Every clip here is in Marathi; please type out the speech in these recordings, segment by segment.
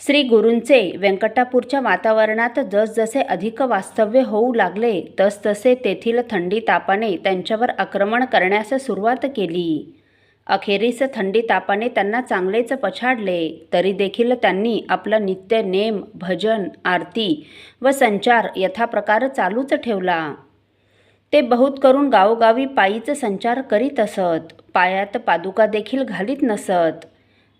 श्री गुरूंचे व्यंकटापूरच्या वातावरणात जसजसे अधिक वास्तव्य होऊ लागले तसतसे तेथील थंडी तापाने त्यांच्यावर आक्रमण करण्यास सुरुवात केली. अखेरीस थंडी तापाने त्यांना चांगलेच पछाडले तरी देखील त्यांनी आपला नित्य नेम भजन आरती व संचार यथाप्रकार चालूच ठेवला. ते बहुत करून गावोगावी पायीच संचार करीत असत पायात पादुका देखील घालीत नसत.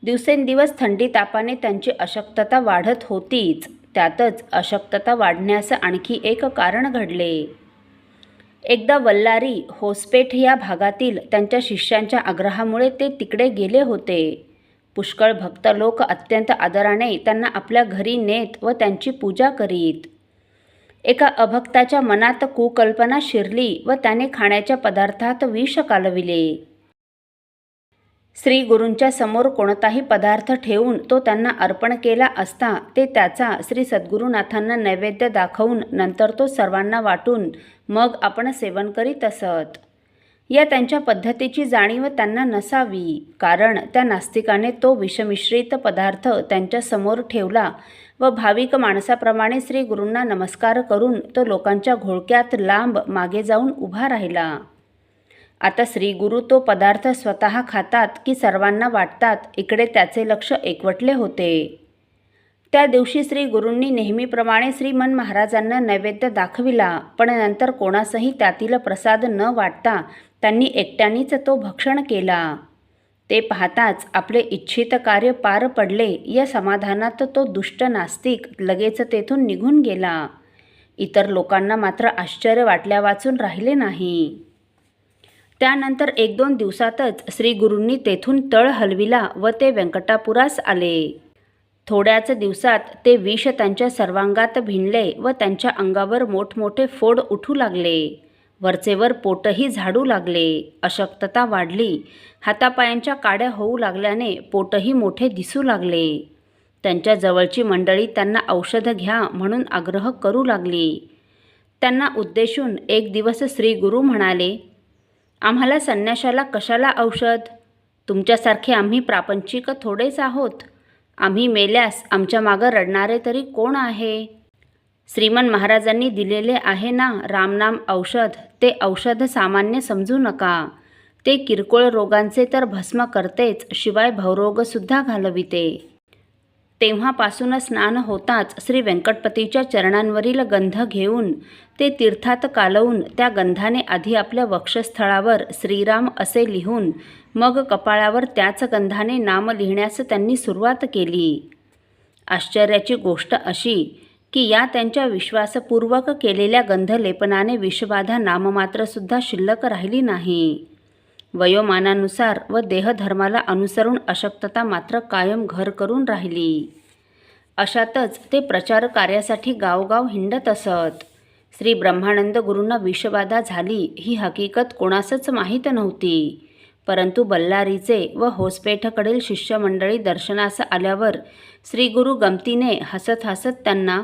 दिवसेंदिवस थंडी तापाने त्यांची अशक्तता वाढत होतीच. त्यातच अशक्तता वाढण्याचं आणखी एक कारण घडले. एकदा वल्लारी होसपेठ या भागातील त्यांच्या शिष्यांच्या आग्रहामुळे ते तिकडे गेले होते. पुष्कळ भक्त लोक अत्यंत आदराने त्यांना आपल्या घरी नेत व त्यांची पूजा करीत. एका अभक्ताच्या मनात कुकल्पना शिरली व त्याने खाण्याच्या पदार्थात विष कालविले. श्री गुरूंच्या समोर कोणताही पदार्थ ठेवून तो त्यांना अर्पण केला असता ते त्याचा श्री सद्गुरुनाथांना नैवेद्य दाखवून नंतर तो सर्वांना वाटून मग आपण सेवन करीत असत. या त्यांच्या पद्धतीची जाणीव त्यांना नसावी कारण त्या नास्तिकाने तो विषमिश्रित पदार्थ त्यांच्यासमोर ठेवला व भाविक माणसाप्रमाणे श्री गुरूंना नमस्कार करून तो लोकांच्या घोळक्यात लांब मागे जाऊन उभा राहिला. आता श्रीगुरु तो पदार्थ स्वतः खातात की सर्वांना वाटतात इकडे त्याचे लक्ष एकवटले होते. त्या दिवशी श्री गुरूंनी नेहमीप्रमाणे श्रीमन महाराजांना नैवेद्य दाखविला पण नंतर कोणासही त्यातील प्रसाद न वाटता त्यांनी एकट्यानीच तो भक्षण केला. ते पाहताच आपले इच्छित कार्य पार पडले या समाधानात तो दुष्ट नास्तिक लगेच तेथून निघून गेला. इतर लोकांना मात्र आश्चर्य वाटल्या वाचून राहिले नाही. त्यानंतर एक दोन दिवसातच श्री गुरूंनी तेथून तळ हलविला व ते व्यंकटापुरास आले. थोड्याच दिवसात ते विष त्यांच्या सर्वांगात भिनले व त्यांच्या अंगावर मोठमोठे फोड उठू लागले. वरचेवर पोटही झाडू लागले. अशक्तता वाढली. हातापायांच्या काड्या होऊ लागल्याने पोटही मोठे दिसू लागले. त्यांच्या जवळची मंडळी त्यांना औषध घ्या म्हणून आग्रह करू लागली. त्यांना उद्देशून एक दिवस श्री गुरु म्हणाले आम्हाला संन्याशाला कशाला औषध? तुमच्यासारखे आम्ही प्रापंचिक थोडेच आहोत. आम्ही मेल्यास आमच्या मागं रडणारे तरी कोण आहे? श्रीमन महाराजांनी दिलेले आहे ना रामनाम औषध? ते औषध सामान्य समजू नका. ते किरकोळ रोगांचे तर भस्म करतेच शिवाय भवरोगसुद्धा घालविते. तेव्हापासून स्नान होताच श्री व्यंकटपतीच्या चरणांवरील गंध घेऊन ते तीर्थात कालवून त्या गंधाने आधी आपल्या वक्षस्थळावर श्रीराम असे लिहून मग कपाळावर त्याच गंधाने नाम लिहिण्यास त्यांनी सुरुवात केली. आश्चर्याची गोष्ट अशी की या त्यांच्या विश्वासपूर्वक केलेल्या गंधलेपनाने विषबाधा नाममात्रसुद्धा शिल्लक राहिली नाही. वयोमानानुसार व देहधर्माला अनुसरून अशक्तता मात्र कायम घर करून राहिली. अशातच ते प्रचार कार्यासाठी गावगाव हिंडत असत. श्री ब्रह्मानंद गुरूंना विषबाधा झाली ही हकीकत कोणासच माहीत नव्हती. परंतु बल्लारीचे व होसपेठकडील शिष्यमंडळी दर्शनास आल्यावर श्री गुरु गमतीने हसत हसत त्यांना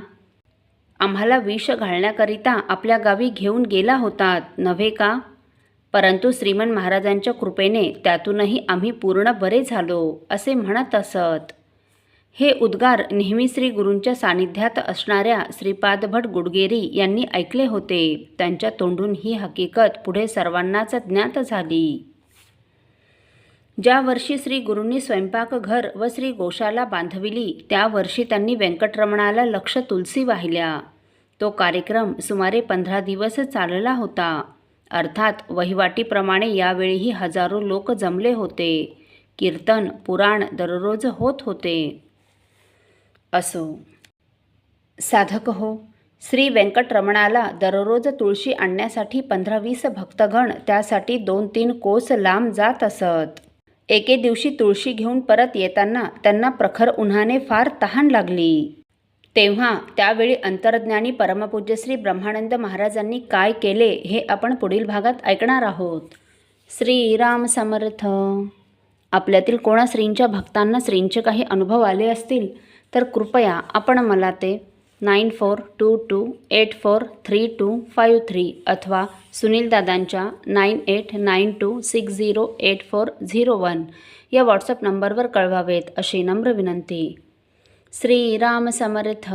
आम्हाला विष घालण्याकरिता आपल्या गावी घेऊन गेला होतात नव्हे का? परंतु श्रीमन महाराजांच्या कृपेने त्यातूनही आम्ही पूर्ण बरे झालो असे म्हणत असत. हे उद्गार नेहमी श्री गुरूंच्या सानिध्यात असणाऱ्या श्रीपाद भट गुडगेरी यांनी ऐकले होते. त्यांच्या तोंडून ही हकीकत पुढे सर्वांनाच ज्ञात झाली. ज्या वर्षी श्री गुरूंनी स्वयंपाकघर व श्री गोशाला बांधविली त्या वर्षी त्यांनी व्यंकटरमणाला लक्ष तुलसी वाहिल्या. तो कार्यक्रम सुमारे पंधरा दिवस चालला होता. अर्थात वहिवाटीप्रमाणे यावेळीही हजारो लोक जमले होते. कीर्तन पुराण दररोज होत होते. असो. साधक हो श्री व्यंकटरमणाला दररोज तुळशी आणण्यासाठी पंधरा वीस भक्तगण त्यासाठी दोन तीन कोस लांब जात असत. एके दिवशी तुळशी घेऊन परत येताना त्यांना प्रखर उन्हाने फार तहान लागली. तेव्हा त्यावेळी अंतर्ज्ञानी परमपूज्य श्री ब्रह्मानंद महाराजांनी काय केले हे आपण पुढील भागात ऐकणार आहोत. श्रीराम समर्थ. आपल्यातील कोणा श्रींच्या भक्तांना श्रींचे काही अनुभव आले असतील तर कृपया आपण मला ते nine four two two eight four three two five three अथवा सुनीलदादांच्या nine eight nine two six zero eight four zero one या व्हॉट्सअप नंबरवर कळवावेत अशी नम्र विनंती. श्रीराम समर्थ